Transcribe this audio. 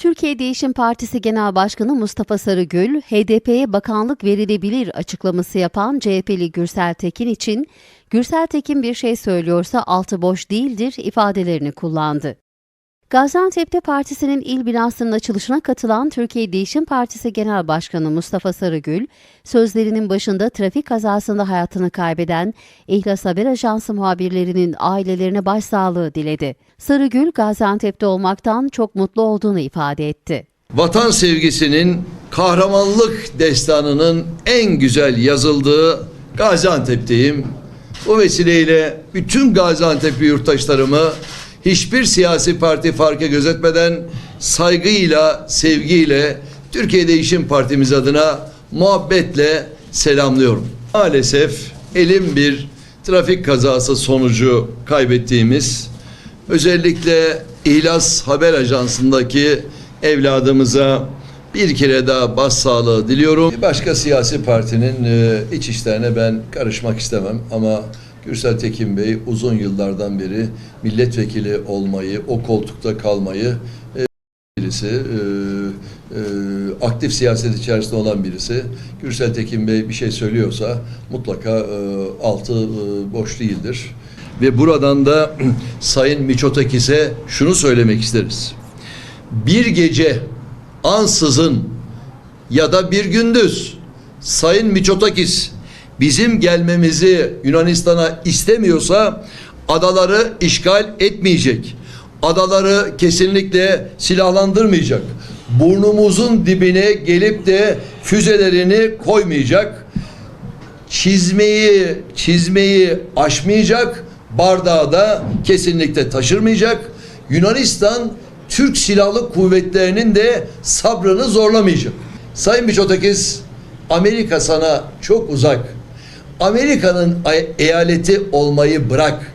Türkiye Değişim Partisi Genel Başkanı Mustafa Sarıgül, HDP'ye bakanlık verilebilir açıklaması yapan CHP'li Gürsel Tekin için, Gürsel Tekin bir şey söylüyorsa altı boş değildir ifadelerini kullandı. Gaziantep'te partisinin il binasının açılışına katılan Türkiye Değişim Partisi Genel Başkanı Mustafa Sarıgül, sözlerinin başında trafik kazasında hayatını kaybeden İhlas Haber Ajansı muhabirlerinin ailelerine başsağlığı diledi. Sarıgül, Gaziantep'te olmaktan çok mutlu olduğunu ifade etti. Vatan sevgisinin kahramanlık destanının en güzel yazıldığı Gaziantep'teyim. Bu vesileyle bütün Gaziantep'li yurttaşlarımı hiçbir siyasi parti farkı gözetmeden saygıyla, sevgiyle Türkiye Değişim Partimiz adına muhabbetle selamlıyorum. Maalesef elim bir trafik kazası sonucu kaybettiğimiz özellikle İhlas Haber Ajansı'ndaki evladımıza bir kere daha başsağlığı diliyorum. Başka siyasi partinin e, iç işlerine ben karışmak istemem ama Gürsel Tekin Bey uzun yıllardan beri milletvekili olmayı, o koltukta kalmayı e, birisi, e, e, aktif siyaset içerisinde olan birisi. Gürsel Tekin Bey bir şey söylüyorsa mutlaka altı boş değildir. Ve buradan da Sayın Miçotakis'e şunu söylemek isteriz. Bir gece ansızın ya da bir gündüz Sayın Miçotakis bizim gelmemizi Yunanistan'a istemiyorsa adaları işgal etmeyecek. Adaları kesinlikle silahlandırmayacak. Burnumuzun dibine gelip de füzelerini koymayacak. Çizmeyi çizmeyi aşmayacak. Bardağı da kesinlikle taşırmayacak. Yunanistan Türk Silahlı Kuvvetleri'nin de sabrını zorlamayacak. Sayın Miçotakis Amerika sana çok uzak. Amerika'nın eyaleti olmayı bırak.